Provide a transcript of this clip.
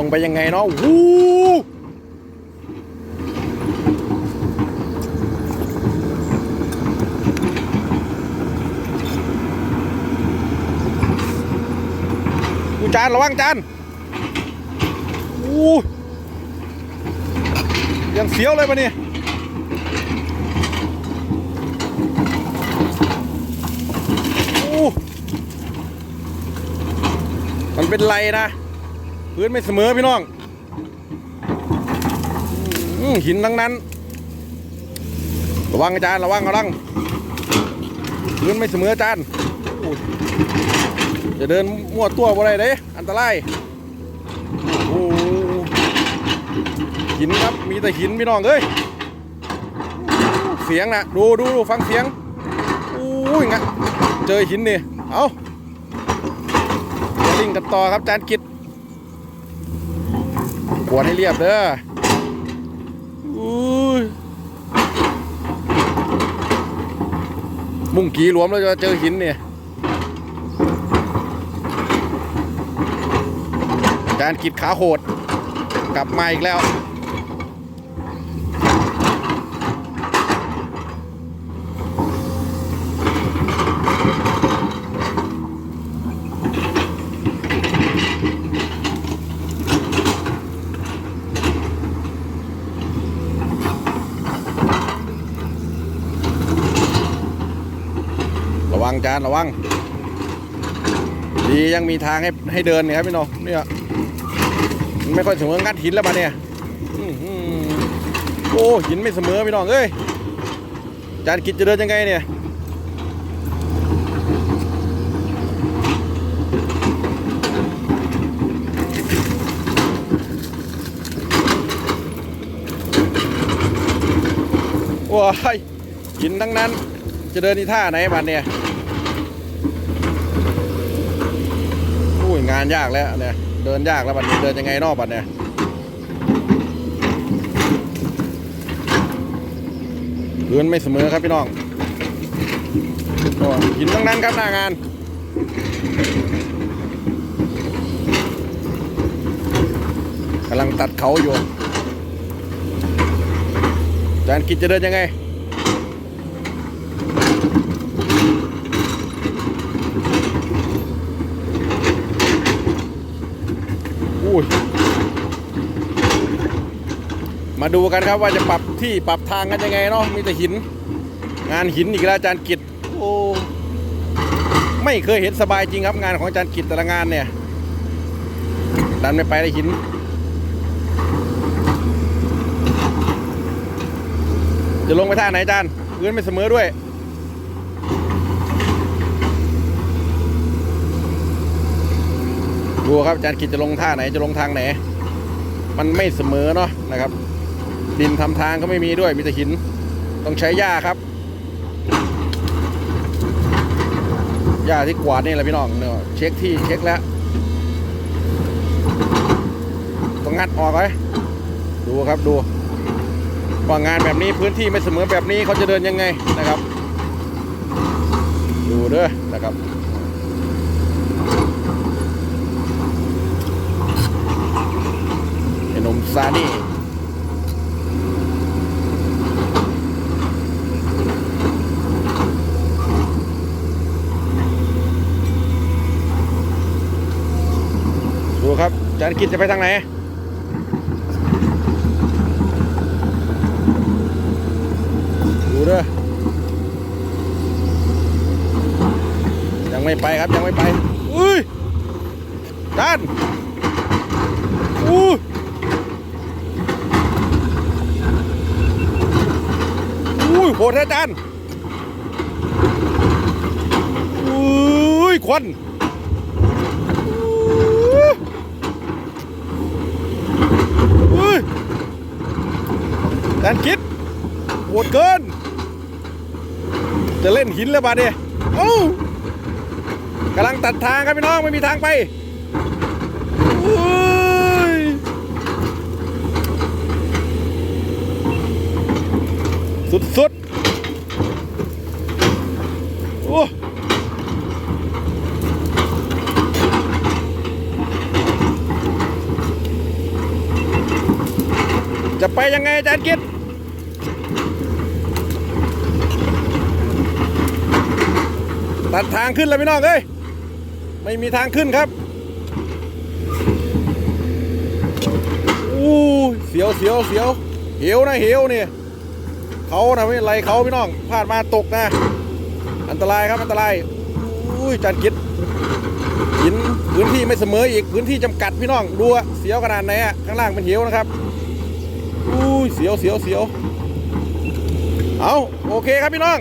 ลงไปยังไงเนาะวู้อูจานระวังจานอู้ยังเสียวเลยปะเนี่ยอู้มันเป็นไรนะ พื้นไม่เสมอพี่น้องอหินทั้งนั้น ระวังอาจารย์ระวังระวังพื้นไม่เสมออาจารย์จะเดินมั่วตัวอะไรเด้อันตรายโอ้หินครับมีแต่หินพี่น้องเอ้ยเสียงนะดูดูดูฟังเสียงอู้ยงะเจอหินนี่เอาลิงกันต่อครับอาจารย์กิต กวนให้เรียบเด้ออุ้ยมุ่งกีหลวมแล้วจะเจอหินเนี่ยอาจารย์กิดขาโหด กลับมาอีกแล้ว ระวังจานระวัง ดียังมีทางให้ให้เดินเนี่ยครับพี่น้องเนี่ยไม่ค่อยเสมองัดหินแล้วมาเนี่ยโอ้หินไม่เสมอพี่น้องเอ้ยจานกิจจะเดินยังไงเนี่ยโอ้ยหินทั้งนั้นจะเดินที่ท่าไหนบัดเนี่ยอุ้ย งานยากแล้วเนี่ยเดินยากแล้วบัดนี้เดินยังไงนอกบัดเนี่ยพื้นไม่เสมอครับพี่น้องหินทั้งนั้นครับหน้างานกำลังตัดเขาอยู่อาจารย์กิจจะเดินยังไง ยมาดูกันครับว่าจะปรับที่ปรับทางกันยังไงเนาะมีแต่หิน งานหินอีกแล้วอาจารย์กิจโอ้ไม่เคยเห็นสบายจริงครับงานของอาจารย์กิจแต่ละงานเนี่ย ดันไม่ไปได้หินจะลงไปท่าไหนอาจารย์พื้นไม่เสมอด้วย ดูครับอาจารย์กิจจะลงท่าไหนจะลงทางไหน มันไม่เสมอเนาะนะครับ ดินทำทางก็ไม่มีด้วยมีแต่หินต้องใช้หญ้าครับหญ้าที่กวาดนี่แหละพี่น้องเนี่ยเช็คที่เช็คแล้วต้องงัดออกไว้ดูครับดูว่างานแบบนี้พื้นที่ไม่เสมอแบบนี้เขาจะเดินยังไงนะครับ ดูเด้อนะครับ ไอ้หนมซานี่ดูครับจานกินจะไปทางไหนดูเด้อยังไม่ไปครับยังไม่ไปอุ้ยจานอุ้ย อุ้ย โหดนะอาจารย์อุ้ยควันอุ้ยอาจารย์คิดโหดเกิน จะเล่นหินแล้วบาดเนี่ยเอ้ากำลังตัดทางครับพี่น้อง ไม่มีทางไป สุดๆโอ้ไปยังไงอาจารย์กิตตัดทางขึ้นแล้วพี่น้องเอ้ย ไม่มีทางขึ้นครับอู้เสียวเสียวเสียวเหวนะเหวเนี่ย เขานะไม่เป็นไรเขาพี่น้องพลาดมาตกนะ อันตรายครับอันตรายอุ้ยจารย์กิดหินพื้นที่ไม่เสมออีกพื้นที่จำกัดพี่น้องดูเสียวขนาดไหนอะข้างล่างเป็นเหวนะครับอุ้ยเสียวเสียวเสียวเอาโอเคครับพี่น้อง